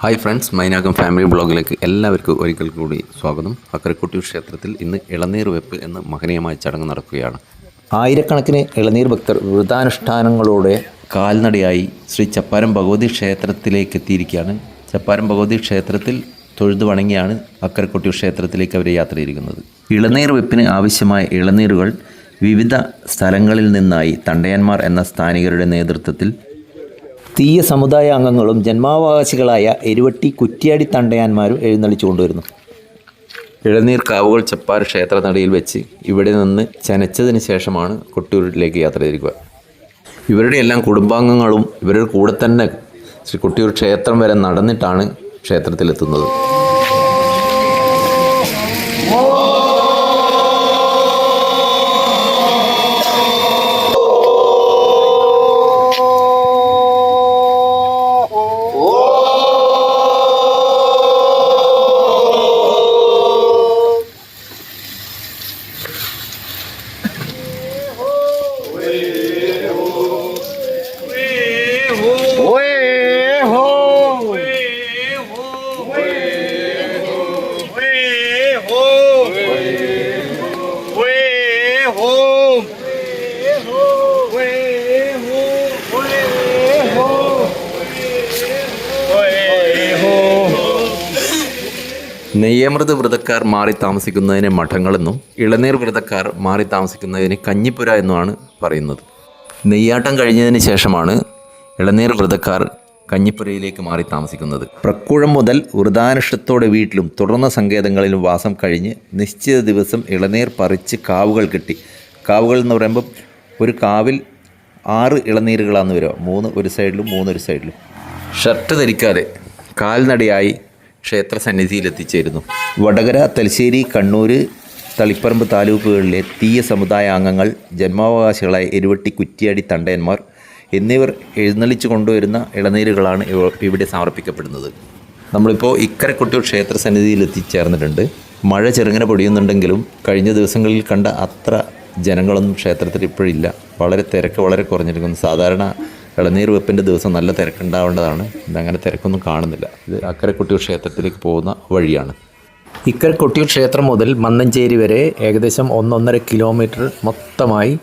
Hi friends Mainakam family ബ്ലോഗിലേക്ക് എല്ലാവർക്കും ഒരിക്കൽ കൂടി സ്വാഗതം. അക്കരക്കുട്ടി ക്ഷേത്രത്തിൽ ഇന്ന് ഇളനീർ വെപ്പ് എന്ന മഹനീയമായ ചടങ്ങ് നടക്കുകയാണ്. ആയിരക്കണക്കിന് ഇളനീർ ഭക്തർ വ്രതാനുഷ്ഠാനങ്ങളോടെ കാൽനടയായി ശ്രീ ചപ്പാരം ഭഗവതി ക്ഷേത്രത്തിലേക്ക് എത്തിയിരിക്കുകയാണ്. ചപ്പാരം ഭഗവതി ക്ഷേത്രത്തിൽ തൊഴുതു വണങ്ങിയാണ് അക്കരക്കുട്ടി ക്ഷേത്രത്തിലേക്ക് അവർ യാത്ര ചെയ്തിരിക്കുന്നത്. ഇളനീർ വെപ്പിന് ആവശ്യമായ ഇളനീറുകൾ വിവിധ സ്ഥലങ്ങളിൽ നിന്നായി തണ്ടയന്മാർ എന്ന സ്ഥാനികരുടെ നേതൃത്വത്തിൽ തീയ സമുദായ അംഗങ്ങളും ജന്മാവകാശികളായ എരുവട്ടി കുറ്റ്യാടി തണ്ടയാന്മാരും എഴുന്നള്ളിച്ചു കൊണ്ടുവരുന്നു. ഇഴനീർ കാവുകൾ ചപ്പാർ ക്ഷേത്രനടയിൽ വെച്ച് ഇവിടെ നിന്ന് ചനച്ചതിന് ശേഷമാണ് കൊട്ടിയൂരിലേക്ക് യാത്ര ചെയ്തിരിക്കുക ഇവരുടെ എല്ലാം കുടുംബാംഗങ്ങളും ഇവരുടെ കൂടെ തന്നെ ശ്രീ കൊട്ടിയൂർ ക്ഷേത്രം വരെ നടന്നിട്ടാണ് ക്ഷേത്രത്തിലെത്തുന്നത്. നെയ്യമൃത് വ്രതക്കാർ മാറി താമസിക്കുന്നതിന് മഠങ്ങളെന്നും ഇളനീർ വ്രതക്കാർ മാറി താമസിക്കുന്നതിന് കഞ്ഞിപ്പുര എന്നുമാണ് പറയുന്നത്. നെയ്യാട്ടം കഴിഞ്ഞതിന് ശേഷമാണ് ഇളനീർ വ്രതക്കാർ കഞ്ഞിപ്പുരയിലേക്ക് മാറി താമസിക്കുന്നത്. പ്രക്കുഴം മുതൽ വ്രതാനുഷ്ഠത്തോടെ വീട്ടിലും തുടർന്ന സങ്കേതങ്ങളിലും വാസം കഴിഞ്ഞ് നിശ്ചിത ദിവസം ഇളനീർ പറിച്ച് കാവുകൾ കിട്ടി. കാവുകൾ എന്ന് പറയുമ്പോൾ ഒരു കാവിൽ ആറ് ഇളനീരുകളാണെന്ന് വരിക. മൂന്ന് ഒരു സൈഡിലും മൂന്നൊരു സൈഡിലും. ഷർട്ട് ധരിക്കാതെ കാൽനടയായി ക്ഷേത്ര സന്നിധിയിൽ എത്തിച്ചേരുന്നു വടകര തലശ്ശേരി കണ്ണൂർ തളിപ്പറമ്പ് താലൂക്കുകളിലെ തീയ സമുദായ അംഗങ്ങൾ ജന്മാവകാശികളായ എരുവട്ടി കുറ്റിയാടി തണ്ടയന്മാർ എന്നിവർ എഴുന്നള്ളിച്ചു കൊണ്ടുവരുന്ന ഇളനീരുകളാണ് ഇവിടെ സമർപ്പിക്കപ്പെടുന്നത്. നമ്മളിപ്പോൾ ഇക്കര കൊട്ടിയൂർ ക്ഷേത്ര സന്നിധിയിൽ എത്തിച്ചേർന്നിട്ടുണ്ട് മഴ ചെറുങ്ങനെ പൊടിയുന്നുണ്ടെങ്കിലും കഴിഞ്ഞ ദിവസങ്ങളിൽ കണ്ട അത്ര ജനങ്ങളൊന്നും ക്ഷേത്രത്തിൽ ഇപ്പോഴില്ല. വളരെ തിരക്ക് വളരെ കുറഞ്ഞിരിക്കുന്നു. സാധാരണ ഇളനീർ വെപ്പിന്റെ ദിവസം നല്ല തിരക്കുണ്ടാവേണ്ടതാണ്. ഇതങ്ങനെ തിരക്കൊന്നും കാണുന്നില്ല. ഇത് അക്കരെ കൊട്ടിയൂർ ക്ഷേത്രത്തിലേക്ക് പോകുന്ന വഴിയാണ്. ഇക്കര കൊട്ടിയൂർ ക്ഷേത്രം മുതൽ മന്നഞ്ചേരി വരെ ഏകദേശം ഒന്നൊന്നര കിലോമീറ്റർ മൊത്തമായി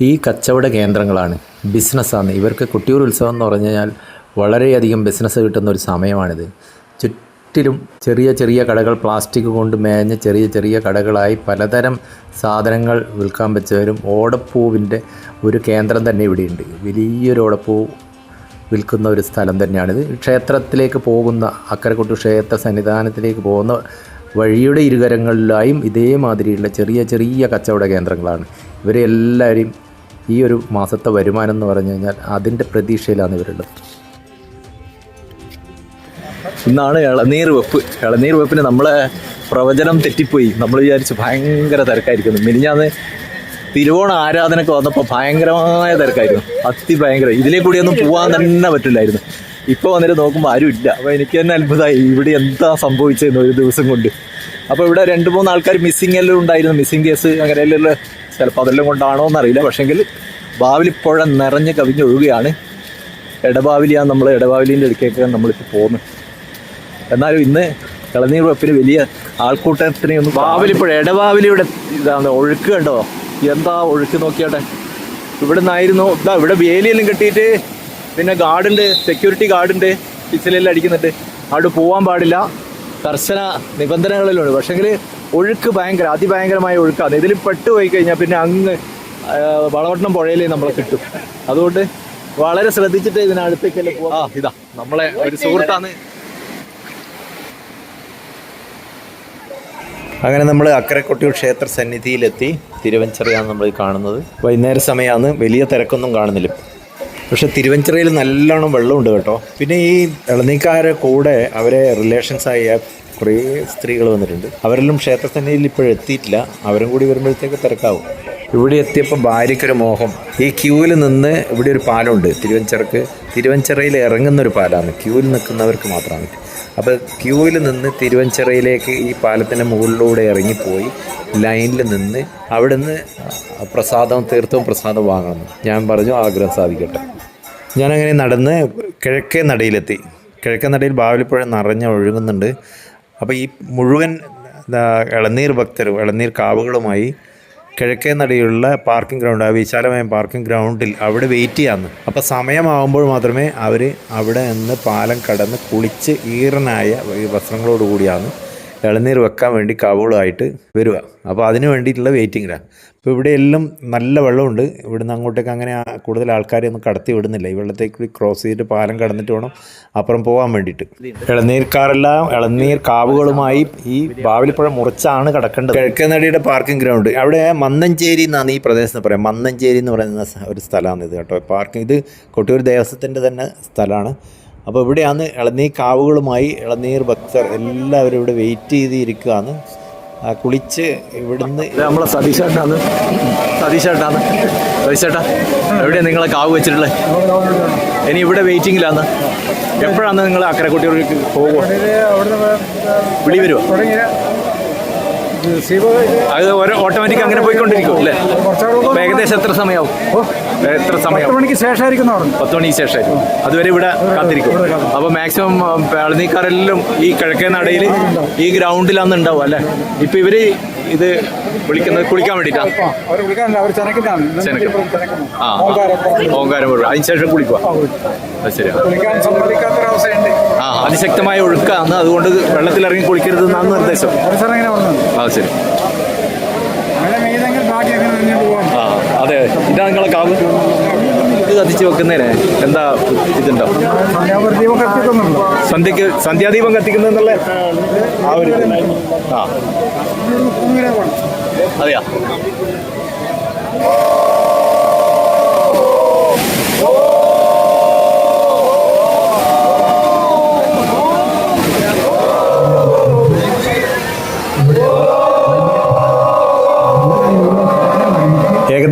ഈ കച്ചവട കേന്ദ്രങ്ങളാണ്. ബിസിനസ്സാണ്. ഇവർക്ക് കൊട്ടിയൂർ ഉത്സവം എന്ന് പറഞ്ഞു കഴിഞ്ഞാൽ വളരെയധികം ബിസിനസ് കിട്ടുന്ന ഒരു സമയമാണിത്. ചുറ്റിലും ചെറിയ ചെറിയ കടകൾ പ്ലാസ്റ്റിക് കൊണ്ട് മേഞ്ഞ ചെറിയ ചെറിയ കടകളായി പലതരം സാധനങ്ങൾ വിൽക്കാൻ വെച്ചവരും ഓടപ്പൂവിന്റെ ഒരു കേന്ദ്രം തന്നെ ഇവിടെയുണ്ട്. വലിയൊരു ഓടപ്പൂ വിൽക്കുന്ന ഒരു സ്ഥലം തന്നെയാണിത്. ക്ഷേത്രത്തിലേക്ക് പോകുന്ന അക്കരക്കൊട്ടു ക്ഷേത്ര സന്നിധാനത്തിലേക്ക് പോകുന്ന വഴിയുടെ ഇരുകരങ്ങളിലായും ഇതേമാതിരിയുള്ള ചെറിയ ചെറിയ കച്ചവട കേന്ദ്രങ്ങളാണ്. ഇവരെ എല്ലാവരെയും ഈ ഒരു മാസത്തെ വരുമാനം എന്ന് പറഞ്ഞു കഴിഞ്ഞാൽ അതിന്റെ പ്രതീക്ഷയിലാണ് ഇവരുള്ളത്. ഇന്നാണ് ഇളനീർ വെപ്പ് ഇളനീർ വെപ്പിന് നമ്മളെ പ്രവചനം തെറ്റിപ്പോയി. നമ്മൾ വിചാരിച്ച് ഭയങ്കര തിരക്കായിരിക്കുന്നു. മിനിഞ്ഞാന്ന് തിരുവോണ ആരാധനയ്ക്ക് വന്നപ്പോൾ ഭയങ്കരമായ തിരക്കായിരുന്നു. അതിഭയങ്കര. ഇതിലേ കൂടിയൊന്നും പോകാൻ തന്നെ പറ്റില്ലായിരുന്നു. ഇപ്പോൾ വന്നിട്ട് നോക്കുമ്പോൾ ആരും ഇല്ല. അപ്പോൾ എനിക്ക് തന്നെ അത്ഭുതമായി. ഇവിടെ എന്താ സംഭവിച്ചതെന്ന് ഒരു ദിവസം കൊണ്ട്. അപ്പോൾ ഇവിടെ രണ്ട് മൂന്ന് ആൾക്കാർ മിസ്സിംഗ് എല്ലാം ഉണ്ടായിരുന്നു. മിസ്സിംഗ് കേസ് അങ്ങനെയെല്ലാം ചിലപ്പോൾ അതെല്ലാം കൊണ്ടാണോ എന്നറിയില്ല. പക്ഷേങ്കിൽ ബാവിലിപ്പുഴ നിറഞ്ഞ് കവിഞ്ഞൊഴുകയാണ് ഇടബാവിലിയാണ് നമ്മൾ ഇടബാവിലിന്റെ അടുക്കേക്ക് നമ്മളിപ്പോൾ പോകുന്നത്. എന്നാലും ഇന്ന് കളനീർ വെപ്പിന് വലിയ ആൾക്കൂട്ടത്തിനെ ഒന്നും ബാവലിപ്പുഴ ഇടവാവിലിവിടെ ഇതാണ് ഒഴുക്ക് കണ്ടോ? എന്താ ഒഴുക്ക് നോക്കിയാട്ടെ? ഇവിടെ നിന്നായിരുന്നു ഇതാ ഇവിടെ വേലിയെല്ലാം കെട്ടിയിട്ട് പിന്നെ ഗാർഡുണ്ട് സെക്യൂരിറ്റി ഗാർഡുണ്ട് പിച്ചിലെല്ലാം അടിക്കുന്നുണ്ട്. അവിടെ പോകാൻ പാടില്ല. കർശന നിബന്ധനകളിലുണ്ട്. പക്ഷേങ്കിൽ ഒഴുക്ക് ഭയങ്കര അതിഭയങ്കരമായ ഒഴുക്കാണ്. ഇതിൽ പെട്ടുപോയി കഴിഞ്ഞാൽ പിന്നെ അങ്ങ് വളവട്ടണം പുഴയിലേ നമ്മളെ കിട്ടും. അതുകൊണ്ട് വളരെ ശ്രദ്ധിച്ചിട്ട് ഇതിനടുത്തേക്കല്ലേ പോവാ. ആ ഇതാ നമ്മളെ ഒരു സുഹൃത്താണ് അങ്ങനെ നമ്മൾ അക്കരക്കൊട്ടിയൂർ ക്ഷേത്ര സന്നിധിയിലെത്തി. തിരുവഞ്ചിറയാണ് നമ്മൾ കാണുന്നത്. വൈകുന്നേര സമയമാണ് വലിയ തിരക്കൊന്നും കാണുന്നില്ല. പക്ഷെ തിരുവഞ്ചിറയിൽ നല്ലോണം വെള്ളമുണ്ട് കേട്ടോ. പിന്നെ ഈ ഇളനീക്കാരെ കൂടെ അവരെ റിലേഷൻസായ കുറേ സ്ത്രീകൾ വന്നിട്ടുണ്ട്. അവരെല്ലാം ക്ഷേത്ര സന്നിധിയിൽ ഇപ്പോഴും എത്തിയിട്ടില്ല. അവരും കൂടി വരുമ്പോഴത്തേക്ക് തിരക്കാവും. ഇവിടെ എത്തിയപ്പോൾ ഭാര്യയ്ക്കൊരു മോഹം. ഈ ക്യൂവിൽ നിന്ന് ഇവിടെ ഒരു പാലമുണ്ട് തിരുവഞ്ചിറക്ക് തിരുവഞ്ചിറയിൽ ഇറങ്ങുന്ന ഒരു പാലമാണ് ക്യൂവിൽ നിൽക്കുന്നവർക്ക് മാത്രമാണ്. അപ്പോൾ ക്യൂവിൽ നിന്ന് തിരുവഞ്ചിറയിലേക്ക് ഈ പാലത്തിന്റെ മുകളിലൂടെ ഇറങ്ങിപ്പോയി ലൈനിൽ നിന്ന് അവിടുന്ന് പ്രസാദം തീർത്ഥവും പ്രസാദം വാങ്ങണം. ഞാൻ പറഞ്ഞു ആഗ്രഹം സാധിക്കട്ടെ. ഞാനങ്ങനെ നടന്ന് കിഴക്കേ നടയിലെത്തി. കിഴക്കേ നടയിൽ ബാവലിപ്പുഴ നിറഞ്ഞ് ഒഴുകുന്നുണ്ട്. അപ്പോൾ ഈ മുഴുവൻ ഇളനീർ ഭക്തരും ഇളനീർ കാവുകളുമായി കിഴക്കേ നടയിലുള്ള പാർക്കിംഗ് ഗ്രൗണ്ട് ആ വിശാലമായ പാർക്കിംഗ് ഗ്രൗണ്ടിൽ അവിടെ വെയിറ്റ് ചെയ്യാമെന്ന് അപ്പോൾ സമയമാകുമ്പോൾ മാത്രമേ അവർ അവിടെ നിന്ന് പാലം കടന്ന് കുളിച്ച് ഈറനായ വസ്ത്രങ്ങളോടുകൂടിയാണ് വസ്ത്രങ്ങളോട് കൂടിയാണ് ഇളനീർ വെക്കാൻ വേണ്ടി കാവുകളായിട്ട് വരിക. അപ്പോൾ അതിന് വേണ്ടിയിട്ടുള്ള വെയിറ്റിംഗിലാണ് അപ്പോൾ ഇവിടെ എല്ലാം നല്ല വെള്ളമുണ്ട്. ഇവിടുന്ന് അങ്ങോട്ടേക്ക് അങ്ങനെ കൂടുതൽ ആൾക്കാരെ ഒന്നും കടത്തി വിടുന്നില്ല. ഈ വെള്ളത്തേക്ക് ക്രോസ് ചെയ്തിട്ട് പാലം കടന്നിട്ട് വേണം അപ്പുറം പോകാൻ വേണ്ടിയിട്ട്. ഇളനീർക്കാരെല്ലാം ഇളനീർ കാവുകളുമായി ഈ ബാവലിപ്പുഴ മുറിച്ചാണ് കിടക്കേണ്ടത്. കിഴക്കനടിയുടെ പാർക്കിംഗ് ഗ്രൗണ്ട് അവിടെ മന്നഞ്ചേരി എന്നാണ് ഈ പ്രദേശത്ത് പറയാം. മന്നഞ്ചേരി എന്ന് പറയുന്ന ഒരു സ്ഥലമാണ് ഇത് കേട്ടോ. പാർക്കിംഗ് ഇത് കൊട്ടിയൂർ ദേവസ്വത്തിന്റെ തന്നെ സ്ഥലമാണ്. അപ്പോൾ ഇവിടെയാണ് ഇളനീർ കാവുകളുമായി ഇളനീർ ഭക്തർ എല്ലാവരും ഇവിടെ വെയിറ്റ് ചെയ്തിരിക്കുകയാണ്. ഇരിക്കുകയാണ് കുളിച്ച് ഇവിടുന്ന് നമ്മളെ സതീശേട്ടാണ് സതീശേട്ടാണ് സതീശേട്ടാ എവിടെയാണ് നിങ്ങളെ കാവ് വെച്ചിട്ടുള്ളത് ഇനി ഇവിടെ വെയിറ്റിംഗിലാണ് എപ്പോഴാണ് നിങ്ങൾ അക്കരക്കുട്ടികൾക്ക് പോകുക വിളി വരുമോ അത് ഓരോ ഓട്ടോമാറ്റിക് അങ്ങനെ പോയിക്കൊണ്ടിരിക്കും അല്ലേ? ഏകദേശം എത്ര സമയമാവും? എത്ര സമയമാവും? മണിക്ക് ശേഷമായിരിക്കും പത്ത് മണിക്ക് ശേഷമായിരിക്കും. അതുവരെ ഇവിടെ കാത്തിരിക്കും. അപ്പൊ മാക്സിമം പളനിക്കാരെല്ലാം ഈ കിഴക്കേ നടയിൽ ഈ ഗ്രൗണ്ടിലാണ് ഉണ്ടാവും അല്ലേ? ഇപ്പൊ ഇവർ ഇത് വിളിക്കുന്നത് കുളിക്കാൻ വേണ്ടിട്ടാണ്. ആ ഓങ്കാരം മുഴുവൻ അതിനുശേഷം കുളിക്കുക. അത് ശരിയാ. ആ അതിശക്തമായ ഒഴുക്കാണ്. അതുകൊണ്ട് വെള്ളത്തിലിറങ്ങി കുളിക്കരുത് എന്നാണ് നിർദ്ദേശം. ആ ശരി. അതെ ഇതാ നിങ്ങളെ കാവ്? ഇത് കത്തിച്ച് വെക്കുന്നതിന് എന്താ ഇതുണ്ടോ? സന്ധ്യക്ക് സന്ധ്യാദീപം കത്തിക്കുന്നതെന്നുള്ള ആ ഒരു. ആ. അതെയാ?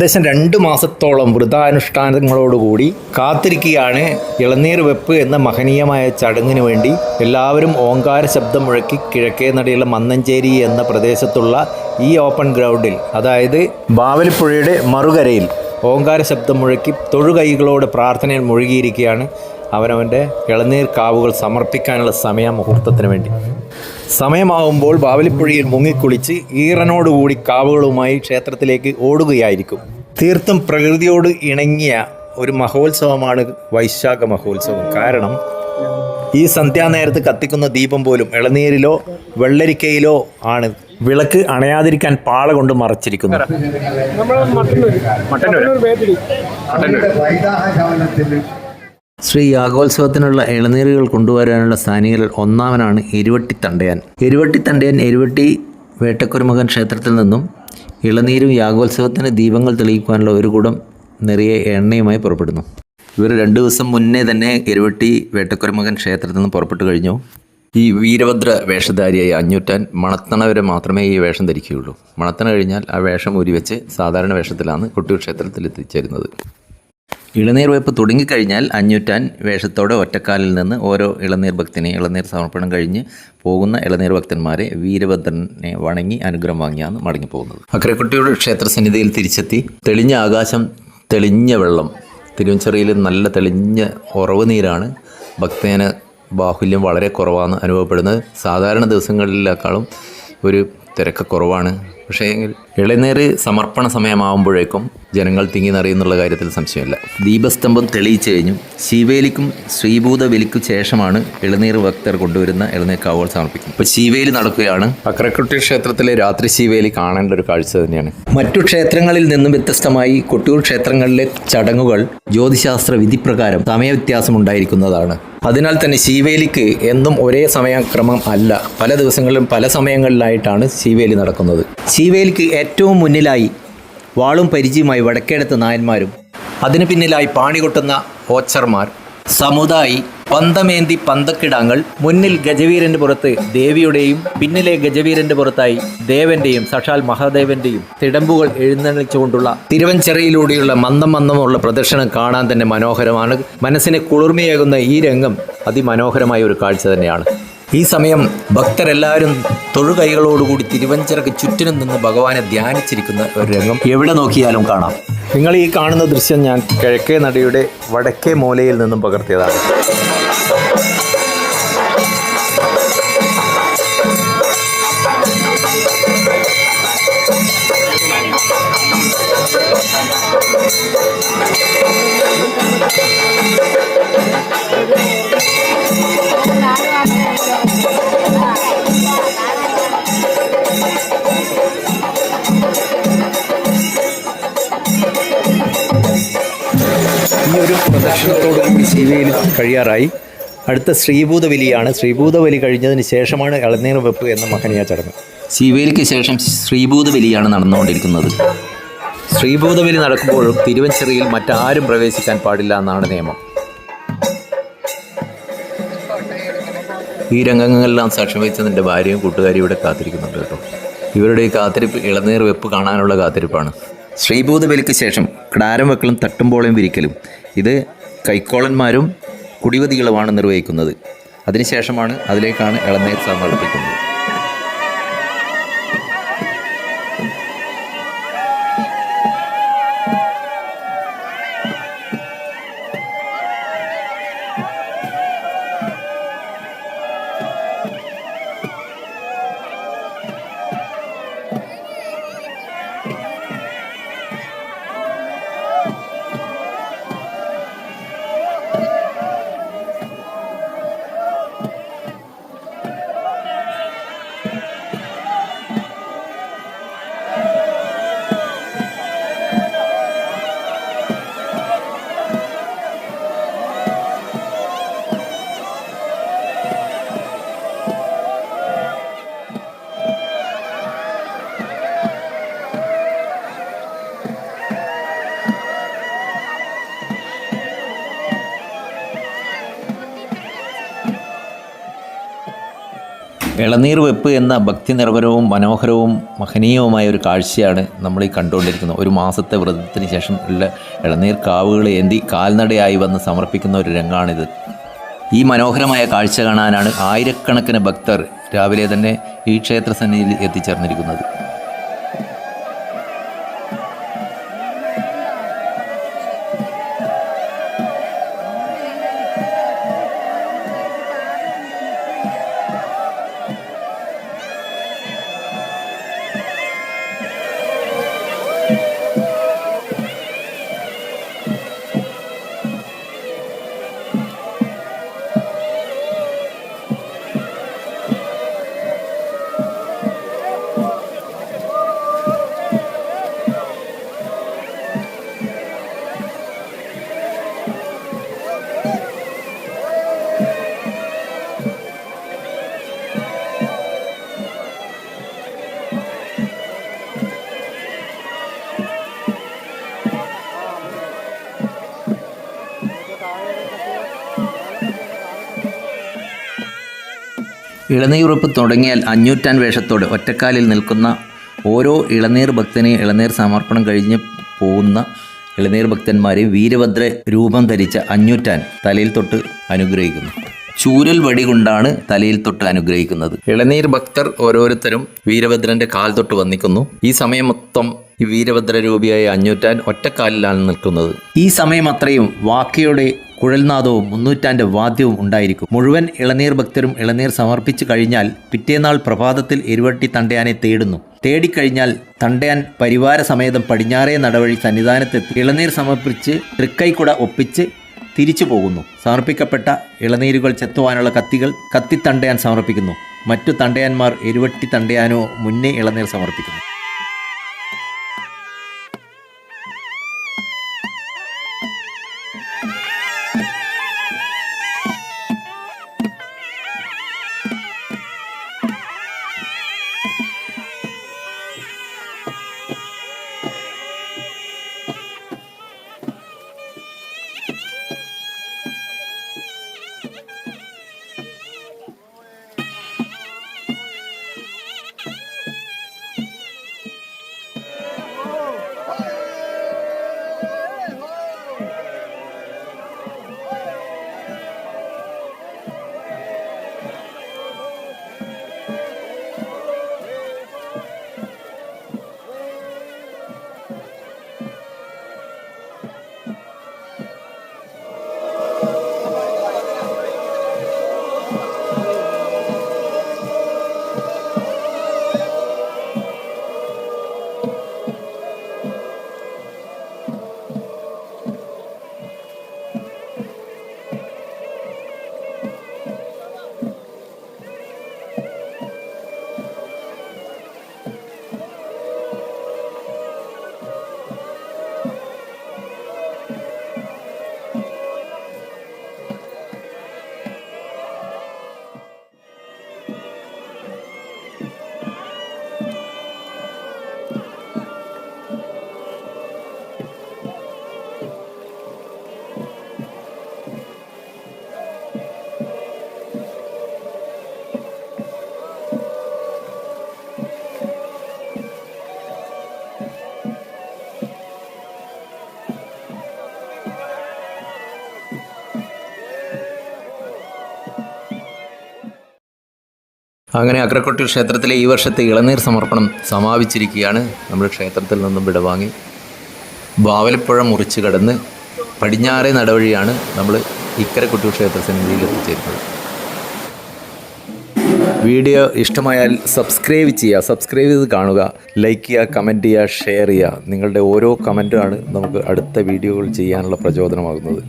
ഏകദേശം രണ്ട് മാസത്തോളം വ്രതാനുഷ്ഠാനങ്ങളോടുകൂടി കാത്തിരിക്കുകയാണ് ഇളനീർ വെപ്പ് എന്ന മഹനീയമായ ചടങ്ങിന് വേണ്ടി എല്ലാവരും ഓങ്കാര ശബ്ദം മുഴക്കി കിഴക്കേ നടയുള്ള മന്നഞ്ചേരി എന്ന പ്രദേശത്തുള്ള ഈ ഓപ്പൺ ഗ്രൗണ്ടിൽ അതായത് ബാവലിപ്പുഴയുടെ മറുകരയിൽ ഓങ്കാര ശബ്ദം മുഴക്കി തൊഴുകൈകളോട് പ്രാർത്ഥനയിൽ മുഴുകിയിരിക്കുകയാണ് അവനവന്റെ ഇളനീർ കാവുകൾ സമർപ്പിക്കാനുള്ള സമയ മുഹൂർത്തത്തിന് വേണ്ടി. സമയമാവുമ്പോൾ ബാവലിപ്പുഴയിൽ മുങ്ങിക്കുളിച്ച് ഈറനോടുകൂടി കാവുകളുമായി ക്ഷേത്രത്തിലേക്ക് ഓടുകയായിരിക്കും. തീർത്തും പ്രകൃതിയോട് ഇണങ്ങിയ ഒരു മഹോത്സവമാണ് വൈശാഖ മഹോത്സവം. കാരണം ഈ സന്ധ്യാനേരത്ത് കത്തിക്കുന്ന ദീപം പോലും ഇളനീരിലോ വെള്ളരിക്കയിലോ ആണ് വിളക്ക് അണയാതിരിക്കാൻ പാള കൊണ്ട് മറച്ചിരിക്കുന്നത്. മട്ടന്നൂർ മട്ടന്നൂർ ശ്രീ യാഗോത്സവത്തിനുള്ള ഇളനീരുകൾ കൊണ്ടുവരാനുള്ള സ്ഥാനികരിൽ ഒന്നാമനാണ് എരുവട്ടി തണ്ടയാൻ. എരുവട്ടി തണ്ടയാൻ എരുവട്ടി വേട്ടക്കുരുമകൻ ക്ഷേത്രത്തിൽ നിന്നും ഇളനീരും യാഗോത്സവത്തിന് ദീപങ്ങൾ തെളിയിക്കുവാനുള്ള ഒരു കൂടം നിറയെ എണ്ണയുമായി പുറപ്പെടുന്നു. ഇവർ രണ്ട് ദിവസം മുന്നേ തന്നെ എരുവട്ടി വേട്ടക്കുരുമകൻ ക്ഷേത്രത്തിൽ നിന്ന് പുറപ്പെട്ടു കഴിഞ്ഞു. ഈ വീരഭദ്ര വേഷധാരിയായി അഞ്ഞൂറ്റാൻ മണത്തണ വരെ മാത്രമേ ഈ വേഷം ധരിക്കുകയുള്ളൂ. മണത്തണ കഴിഞ്ഞാൽ ആ വേഷം ഊരി വെച്ച് സാധാരണ വേഷത്തിലാണ് കൊട്ടിയൂർ ക്ഷേത്രത്തിൽ എത്തിച്ചേരുന്നത്. ഇളനീർ വെപ്പ് തുടങ്ങിക്കഴിഞ്ഞാൽ അഞ്ഞൂറ്റാൻ വേഷത്തോടെ ഒറ്റക്കാലിൽ നിന്ന് ഓരോ ഇളനീർ ഭക്തനെ ഇളനീർ സമർപ്പണം കഴിഞ്ഞ് പോകുന്ന ഇളനീർ ഭക്തന്മാരെ വീരഭദ്രനെ വണങ്ങി അനുഗ്രഹം വാങ്ങിയാണ് മടങ്ങിപ്പോകുന്നത്. അക്കരക്കുട്ടിയുടെ ക്ഷേത്ര സന്നിധിയിൽ തിരിച്ചെത്തി തെളിഞ്ഞ ആകാശം തെളിഞ്ഞ വെള്ളം. തിരുവഞ്ചെറിയിൽ നല്ല തെളിഞ്ഞ ഉറവ് നീരാണ്. ഭക്തേന ബാഹുല്യം വളരെ കുറവാണ് അനുഭവപ്പെടുന്നത്. സാധാരണ ദിവസങ്ങളിലേക്കാളും ഒരു തിരക്ക് കുറവാണ്. പക്ഷേ ഇളനീര് സമർപ്പണ സമയമാകുമ്പോഴേക്കും ജനങ്ങൾ തിങ്ങി നിറയുന്നുള്ള കാര്യത്തിൽ സംശയമില്ല. ദീപസ്തംഭം തെളിയിച്ചു കഴിഞ്ഞു. ശിവേലിക്കും ശ്രീഭൂത ബലിക്കും ശേഷമാണ് ഇളനീർ ഭക്തർ കൊണ്ടുവരുന്ന ഇളനീർ കാവുകൾ സമർപ്പിക്കുന്നത്. ഇപ്പോൾ ശിവേലി നടക്കുകയാണ്. അക്രക്കുട്ടി ക്ഷേത്രത്തിലെ രാത്രി ശിവേലി കാണേണ്ട ഒരു കാഴ്ച തന്നെയാണ്. മറ്റു ക്ഷേത്രങ്ങളിൽ നിന്നും വ്യത്യസ്തമായി കൊട്ടിയൂർ ക്ഷേത്രങ്ങളിലെ ചടങ്ങുകൾ ജ്യോതിശാസ്ത്ര വിധിപ്രകാരം സമയവ്യത്യാസം ഉണ്ടായിരിക്കുന്നതാണ് അതിനാൽ തന്നെ ശിവേലിക്ക് എന്നും ഒരേ സമയക്രമം അല്ല. പല ദിവസങ്ങളിലും പല സമയങ്ങളിലായിട്ടാണ് ശിവേലി നടക്കുന്നത്. ശീവേലിക്ക് ഏറ്റവും മുന്നിലായി വാളും പരിചയമായി വടക്കേടത്ത് നായന്മാരും. അതിനു പിന്നിലായി പാണി കൊട്ടുന്ന ഓച്ചർമാർ. സമുദായി പന്തമേന്തി പന്തക്കിടാങ്ങൾ. മുന്നിൽ ഗജവീരന്റെ പുറത്ത് ദേവിയുടെയും പിന്നിലെ ഗജവീരന്റെ പുറത്തായി ദേവന്റെയും സഷാൽ മഹാദേവന്റെയും തിടമ്പുകൾ എഴുന്നള്ളിച്ചുകൊണ്ടുള്ള തിരുവഞ്ചെറിയിലൂടെയുള്ള മന്ദം മന്ദമുള്ള പ്രദർശനം കാണാൻ തന്നെ മനോഹരമാണ്. മനസ്സിനെ കുളിർമയേകുന്ന ഈ രംഗം അതിമനോഹരമായ ഒരു കാഴ്ച തന്നെയാണ്. ഈ സമയം ഭക്തരെല്ലാവരും തൊഴുകൈകളോടുകൂടി തിരുവഞ്ചിറക്ക് ചുറ്റിനും നിന്ന് ഭഗവാനെ ധ്യാനിച്ചിരിക്കുന്ന ഒരു രംഗം എവിടെ നോക്കിയാലും കാണാം. നിങ്ങൾ ഈ കാണുന്ന ദൃശ്യം ഞാൻ കിഴക്കേ നടയുടെ വടക്കേ മൂലയിൽ നിന്നും പകർത്തിയതാണ്. കഴിയാറായി. അടുത്ത ശ്രീഭൂതബലിയാണ്. ശ്രീഭൂതബലി കഴിഞ്ഞതിന് ശേഷമാണ് ഇളനീർ വെപ്പ് എന്ന മഹനീയ ചടങ്ങ്. ശിവേലിക്ക് ശേഷം ശ്രീഭൂത ബലിയാണ് നടന്നുകൊണ്ടിരിക്കുന്നത്. ശ്രീഭൂതബലി നടക്കുമ്പോഴും തിരുവഞ്ചെറിയിൽ മറ്റാരും പ്രവേശിക്കാൻ പാടില്ല എന്നാണ് നിയമം. ഈ രംഗങ്ങളെല്ലാം സാക്ഷ്യം വഹിച്ചതിന്റെ ഭാര്യയും കൂട്ടുകാരിയും ഇവിടെ കാത്തിരിക്കുന്നുണ്ട് കേട്ടോ. ഇവരുടെ ഈ കാത്തിരിപ്പ് ഇളനീർ വെപ്പ് കാണാനുള്ള കാത്തിരിപ്പാണ്. ശ്രീഭൂത ബലിക്ക് ശേഷം കിടാരം വെക്കലും തട്ടുമ്പോളയും വിരിക്കലും. ഇത് കൈക്കോളന്മാരും കുടിവതികളുമാണ് നിർവഹിക്കുന്നത്. അതിനുശേഷമാണ് അതിലേക്കാണ് ഇളനീർ സമർപ്പിക്കുന്നത് ഇളനീർ വെപ്പ് എന്ന ഭക്തി നിർഭരവും മനോഹരവും മഹനീയവുമായ ഒരു കാഴ്ചയാണ് നമ്മൾ ഈ കണ്ടുകൊണ്ടിരിക്കുന്നത്. ഒരു മാസത്തെ വ്രതത്തിന് ശേഷം ഉള്ള ഇളനീർ കാവുകൾ ഏന്തി കാൽനടയായി വന്ന് സമർപ്പിക്കുന്ന ഒരു രംഗമാണിത് ഈ മനോഹരമായ കാഴ്ച കാണാനാണ് ആയിരക്കണക്കിന് ഭക്തർ രാവിലെ തന്നെ ഈ ക്ഷേത്ര സന്നിധിയിൽ എത്തിച്ചേർന്നിരിക്കുന്നത്. ഇളനീറുപ്പ് തുടങ്ങിയാൽ അഞ്ഞൂറ്റാൻ വേഷത്തോടെ ഒറ്റക്കാലിൽ നിൽക്കുന്ന ഓരോ ഇളനീർ ഭക്തനെയും ഇളനീർ സമർപ്പണം കഴിഞ്ഞ് പോകുന്ന ഇളനീർ ഭക്തന്മാരെ വീരഭദ്ര രൂപം ധരിച്ച അഞ്ഞൂറ്റാൻ തലയിൽ തൊട്ട് അനുഗ്രഹിക്കുന്നു. ചൂരൽ വടി കൊണ്ടാണ് തലയിൽ തൊട്ട് അനുഗ്രഹിക്കുന്നത്. ഇളനീർ ഭക്തർ ഓരോരുത്തരും വീരഭദ്രന്റെ കാൽ തൊട്ട് വന്നിക്കുന്നു. ഈ സമയം മൊത്തം ഈ വീരഭദ്ര രൂപിയായ അഞ്ഞൂറ്റാൻ ഒറ്റക്കാലിലാണ് നിൽക്കുന്നത്. ഈ സമയം അത്രയും വാക്കയുടെ കുഴൽനാദവും മുന്നൂറ്റാന്റെ വാദ്യവും ഉണ്ടായിരിക്കും. മുഴുവൻ ഇളനീർ ഭക്തരും ഇളനീർ സമർപ്പിച്ചു കഴിഞ്ഞാൽ പിറ്റേനാൾ പ്രഭാതത്തിൽ എരുവട്ടി തണ്ടയാനെ തേടുന്നു. തേടിക്കഴിഞ്ഞാൽ തണ്ടയാൻ പരിവാര സമേതം പടിഞ്ഞാറേ നടവഴി സന്നിധാനത്തെത്തി ഇളനീർ സമർപ്പിച്ച് തൃക്കൈക്കുട ഒപ്പിച്ച് തിരിച്ചു പോകുന്നു. സമർപ്പിക്കപ്പെട്ട ഇളനീരുകൾ ചെത്തുവാനുള്ള കത്തികൾ കത്തി കത്തിത്തണ്ടയാൻ സമർപ്പിക്കുന്നു. മറ്റു തണ്ടയാന്മാർ എരുവട്ടി തണ്ടയാനോ മുന്നേ ഇളനീർ സമർപ്പിക്കുന്നു. അങ്ങനെ അഗ്രക്കൊട്ടിൽ ക്ഷേത്രത്തിലെ ഈ വർഷത്തെ ഇളനീർ സമർപ്പണം സമാപിച്ചിരിക്കുകയാണ്. നമ്മൾ ക്ഷേത്രത്തിൽ നിന്നും വിടവാങ്ങി. ബാവലപ്പുഴ മുറിച്ച് കടന്ന് പടിഞ്ഞാറേ നടവഴിയാണ് നമ്മൾ ഇക്കരക്കുട്ടി ക്ഷേത്ര സന്നിധിയിൽ എത്തിച്ചേരുന്നത്. വീഡിയോ ഇഷ്ടമായാൽ സബ്സ്ക്രൈബ് ചെയ്യുക സബ്സ്ക്രൈബ് ചെയ്ത് കാണുക ലൈക്ക് ചെയ്യുക കമന്റ് ചെയ്യുക ഷെയർ ചെയ്യുക. നിങ്ങളുടെ ഓരോ കമന്റുമാണ് നമുക്ക് അടുത്ത വീഡിയോകൾ ചെയ്യാനുള്ള പ്രചോദനമാകുന്നത്.